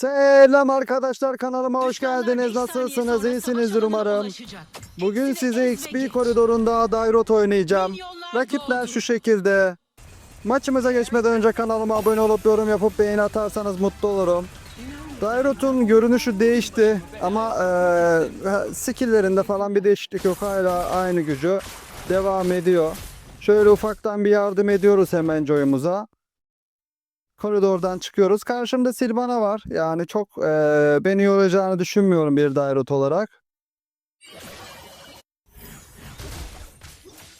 Selam arkadaşlar kanalıma hoş geldiniz. Nasılsınız? İyisinizdir umarım. Bugün size XP koridorunda Dairot oynayacağım. Rakipler şu şekilde. Maçımıza geçmeden önce kanalıma abone olup yorum yapıp beğeni atarsanız mutlu olurum. Dairot'un görünüşü değişti ama eee skilllerinde falan bir değişiklik yok. Hala aynı gücü devam ediyor. Şöyle ufaktan bir yardım ediyoruz hemen Joy'umuza. Koridordan çıkıyoruz. Karşımda Silvana var. Yani çok eee, beni yoracağını düşünmüyorum bir Dairot olarak.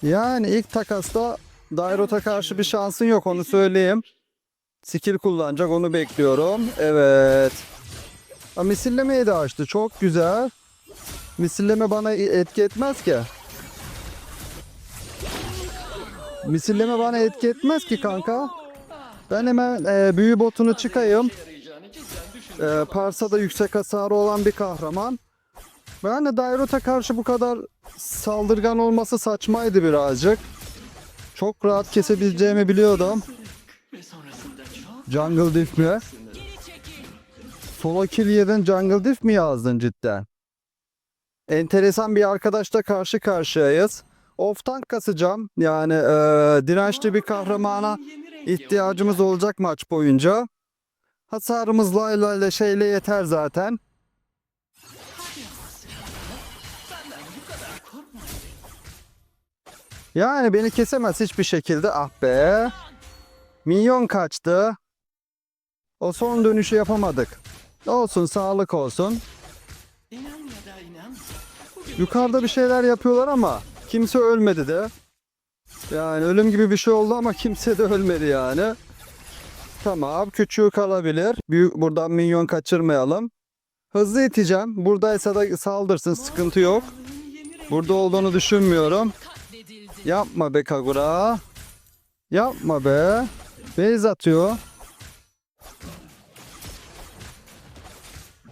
Yani ilk takasta Dairot'a karşı bir şansın yok onu söyleyeyim. Skill kullanacak onu bekliyorum. Evet. Ha, misillemeyi de açtı. Çok güzel. Misilleme bana etki etmez ki. Misilleme bana etki etmez ki kanka. Ben hemen e, büyü botunu çıkayım. E, Parsa da yüksek hasarı olan bir kahraman. Ben de Dairot'a karşı bu kadar saldırgan olması saçmaydı birazcık. Çok rahat kesebileceğimi biliyordum. Jungle Diff mi? Solo kill yedin Jungle Diff mi yazdın cidden? Enteresan bir arkadaşla karşı karşıyayız. Off tank kasacağım. Yani eee, dirençli bir kahramana ihtiyacımız olacak maç boyunca. Hasarımız Layla ile şeyle yeter zaten. Yani beni kesemez hiçbir şekilde. Ah be. Minyon kaçtı. O son dönüşü yapamadık. Olsun sağlık olsun. Yukarıda bir şeyler yapıyorlar ama kimse ölmedi de. Yani ölüm gibi bir şey oldu ama kimse de ölmedi yani. Tamam küçüğü kalabilir. Büyük buradan minyon kaçırmayalım. Hızlı iteceğim. Buradaysa da saldırsın sıkıntı yok. Burada olduğunu düşünmüyorum. Yapma be Kagura. Yapma be. Beyz atıyor.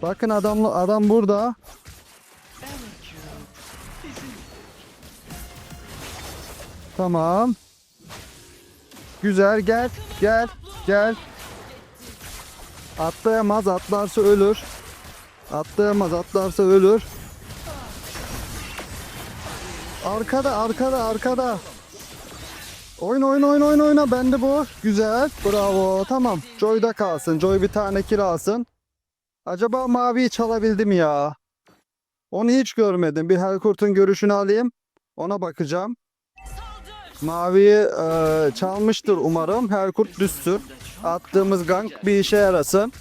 Bakın adam adam burada. Tamam. Güzel gel gel gel. Atlayamaz atlarsa ölür. Atlayamaz atlarsa ölür. Arkada arkada arkada. Oyun oyun oyun oyun oyna bende bu. Güzel. Bravo. Tamam. Joy'da kalsın. Joy bir tane kill alsın. Acaba maviyi çalabildim ya. Onu hiç görmedim. Bir Helkurt'un görüşünü alayım. Ona bakacağım. Maviyi e, çalmıştır umarım. Helkurt düşsün. Attığımız gank bir işe yarasın.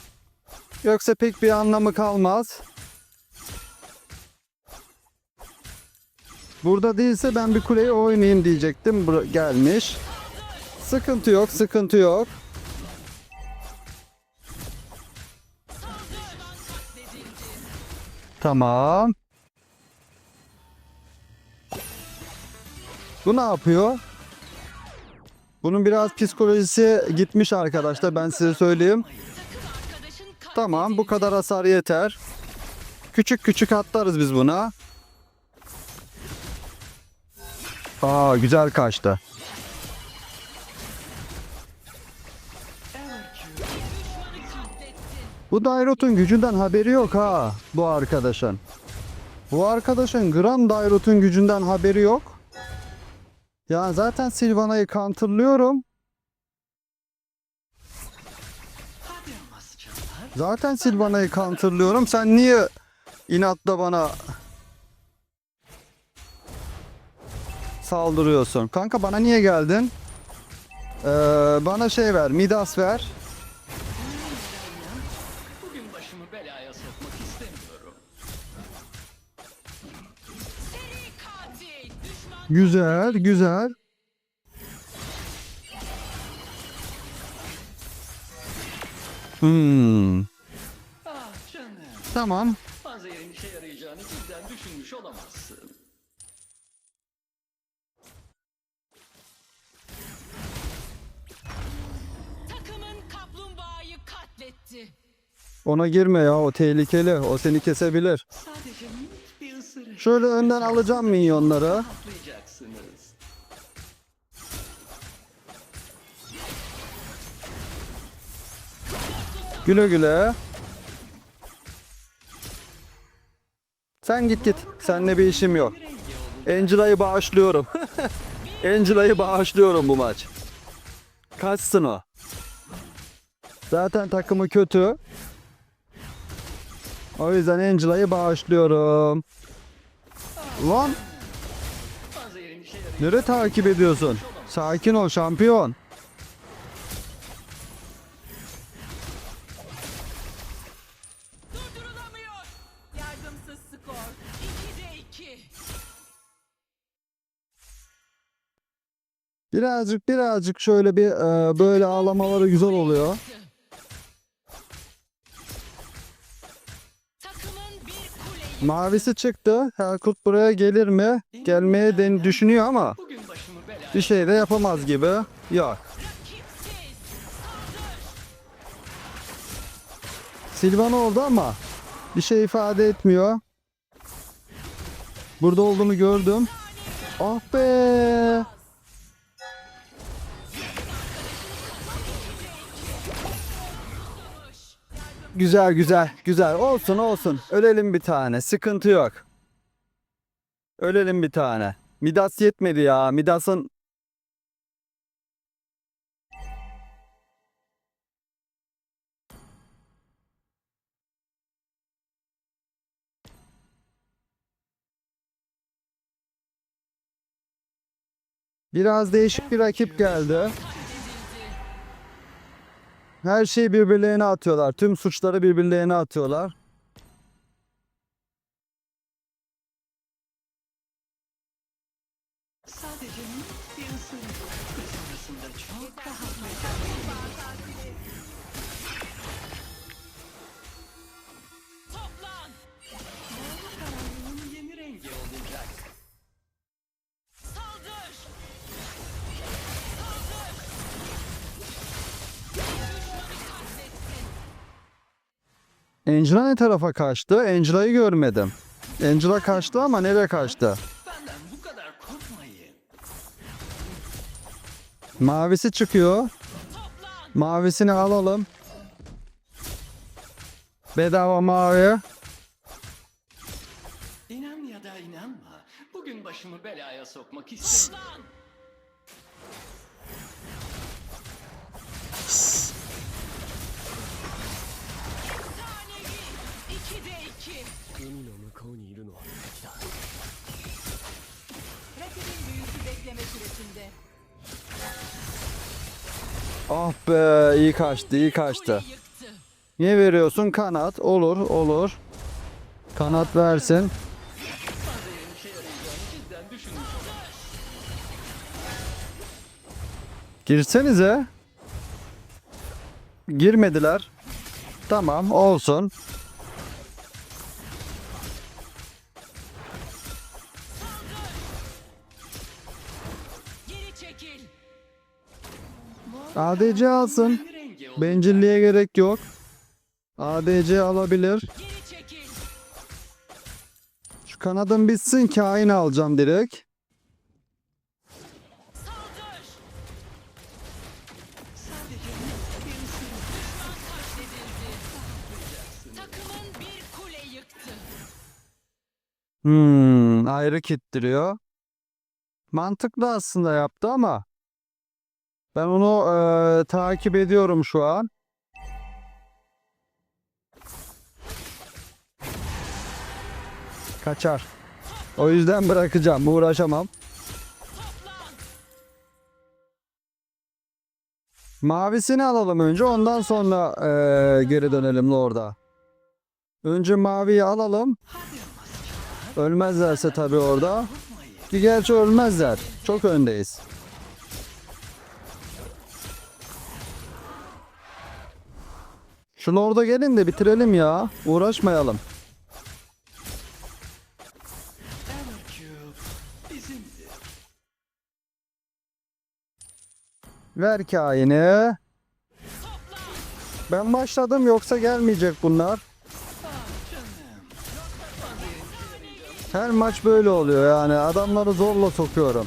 Yoksa pek bir anlamı kalmaz. Burada değilse ben bir kuleyi oynayayım diyecektim. Bur- gelmiş. Sıkıntı yok, sıkıntı yok. Tamam. Bu ne yapıyor? Bunun biraz psikolojisi gitmiş arkadaşlar ben size söyleyeyim. Tamam bu kadar hasar yeter. Küçük küçük atlarız biz buna. Aa güzel kaçtı. Bu Dairot'un gücünden haberi yok ha bu arkadaşın. Bu arkadaşın gram Dairot'un gücünden haberi yok. Ya zaten Sylvana'yı counterlıyorum. Zaten Sylvana'yı counterlıyorum. Sen niye inatla bana saldırıyorsun? Kanka bana niye geldin? Ee, bana şey ver, Midas ver. Güzel, güzel. Hmm, Ah canım. tamam. Panzehrin işe yarayacağını cidden düşünmüş olamazsın. takımın kaplumbağayı katletti. Ona girme ya, o tehlikeli. O seni kesebilir. Sadece minik bir ısırık. Şöyle önden alacağım minyonları. Rahatlayacaksınız. Güle güle. Sen git git. Seninle bir işim yok. Angela'yı bağışlıyorum. Angela'yı bağışlıyorum bu maç. Kaçsın o. Zaten takımı kötü. O yüzden Angela'yı bağışlıyorum. Lan. Nere takip ediyorsun? Sakin ol şampiyon. Birazcık birazcık şöyle bir e, böyle ağlamaları güzel oluyor. Mavisi çıktı. Helkut buraya gelir mi? Gelmeye den düşünüyor ama bir şey de yapamaz gibi. Yok. Silvan oldu ama bir şey ifade etmiyor. Burada olduğunu gördüm. Ah be. Güzel güzel güzel olsun olsun. Ölelim bir tane sıkıntı yok. Ölelim bir tane. Midas yetmedi ya. Midas'ın biraz değişik bir rakip geldi. Her şeyi birbirlerine atıyorlar. Tüm suçları birbirlerine atıyorlar. Angela ne tarafa kaçtı? Angela'yı görmedim. Angela kaçtı ama nereye kaçtı? Mavisi çıkıyor. Mavisini alalım. Bedava mavi. İnan ya da inanma. Bugün başımı belaya sokmak istemiyorum. Ah be iyi kaçtı iyi kaçtı. Niye veriyorsun? Kanat. Olur olur. Kanat versin. Girsenize. Girmediler. Tamam olsun. ADC alsın. Bencilliğe gerek yok. ADC alabilir. Şu kanadın bitsin kain alacağım direkt. Hmm, ayrı kittiriyor. Mantıklı aslında yaptı ama ben onu eee, takip ediyorum şu an. Kaçar. O yüzden bırakacağım. Uğraşamam. Mavisini alalım önce. Ondan sonra eee, geri dönelim orada. Önce maviyi alalım. Ölmezlerse tabii orada. Ki gerçi ölmezler. Çok öndeyiz. Şu Lord'a gelin de bitirelim ya. Uğraşmayalım. Ver kaini. Ben başladım yoksa gelmeyecek bunlar. Her maç böyle oluyor yani adamları zorla sokuyorum.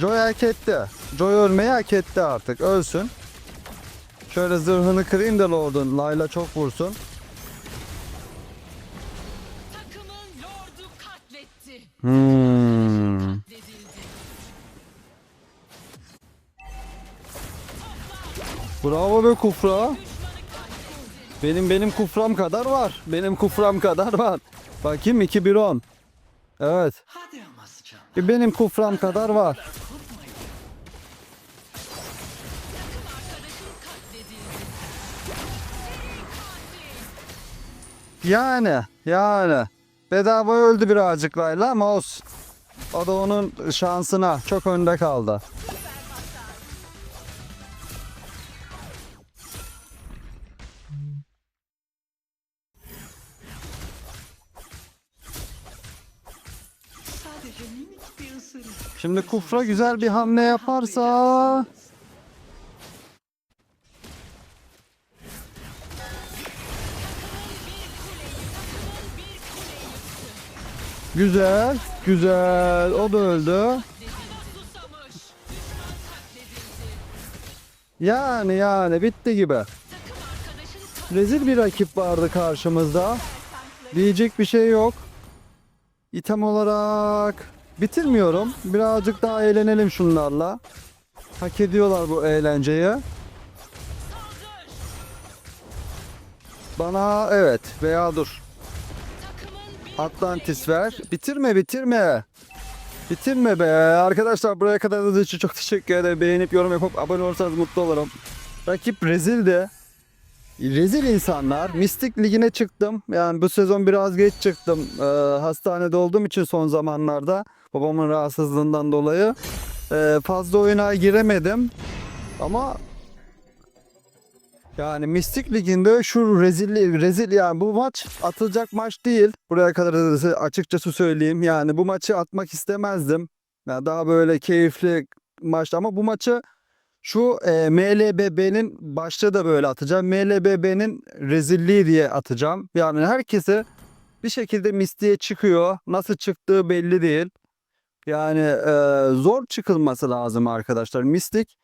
Joy hak etti. Joy ölmeyi hak etti artık. Ölsün. Şöyle zırhını kırayım da Lord'un. Layla çok vursun. Hmm. Bravo be Kufra. Benim benim kufram kadar var. Benim kufram kadar var. Bakayım 2-1-10. Evet. Hadi ama sıçanlar. Bir Benim kufram kadar var. Yani yani. Bedava öldü birazcık Layla ama olsun. O da onun şansına çok önde kaldı. Şimdi Kufra güzel bir hamle yaparsa Güzel, güzel. O da öldü. Yani yani bitti gibi. Rezil bir rakip vardı karşımızda. Diyecek bir şey yok. İtem olarak bitirmiyorum. Birazcık daha eğlenelim şunlarla. Hak ediyorlar bu eğlenceyi. Bana evet veya dur. Atlantis ver. Bitirme bitirme. Bitirme be. Arkadaşlar buraya kadar izlediğiniz için çok teşekkür ederim. Beğenip yorum yapıp abone olursanız mutlu olurum. Rakip rezildi. Rezil insanlar. Mistik Ligi'ne çıktım. Yani bu sezon biraz geç çıktım. Ee, hastanede olduğum için son zamanlarda. Babamın rahatsızlığından dolayı. Ee, fazla oyuna giremedim. Ama yani Mistik Ligi'nde şu rezilli rezil yani bu maç atılacak maç değil. Buraya kadar açıkçası söyleyeyim. Yani bu maçı atmak istemezdim. Yani daha böyle keyifli maçtı ama bu maçı şu e, MLBB'nin başta da böyle atacağım. MLBB'nin rezilliği diye atacağım. Yani herkese bir şekilde Mistik'e çıkıyor. Nasıl çıktığı belli değil. Yani e, zor çıkılması lazım arkadaşlar. Mistik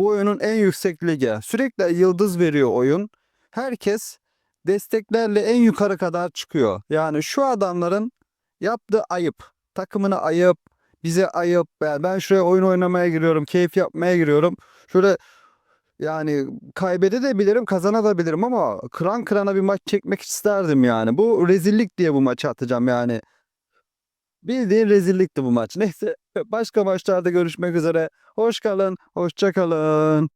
bu oyunun en yüksek ligi. Sürekli yıldız veriyor oyun. Herkes desteklerle en yukarı kadar çıkıyor. Yani şu adamların yaptığı ayıp. Takımına ayıp, bize ayıp. Yani ben şuraya oyun oynamaya giriyorum, keyif yapmaya giriyorum. Şöyle yani kaybedebilirim, kazanabilirim ama kıran kırana bir maç çekmek isterdim yani. Bu rezillik diye bu maçı atacağım yani. Bildiğin rezillikti bu maç. Neyse başka maçlarda görüşmek üzere. Hoş kalın, hoşça kalın.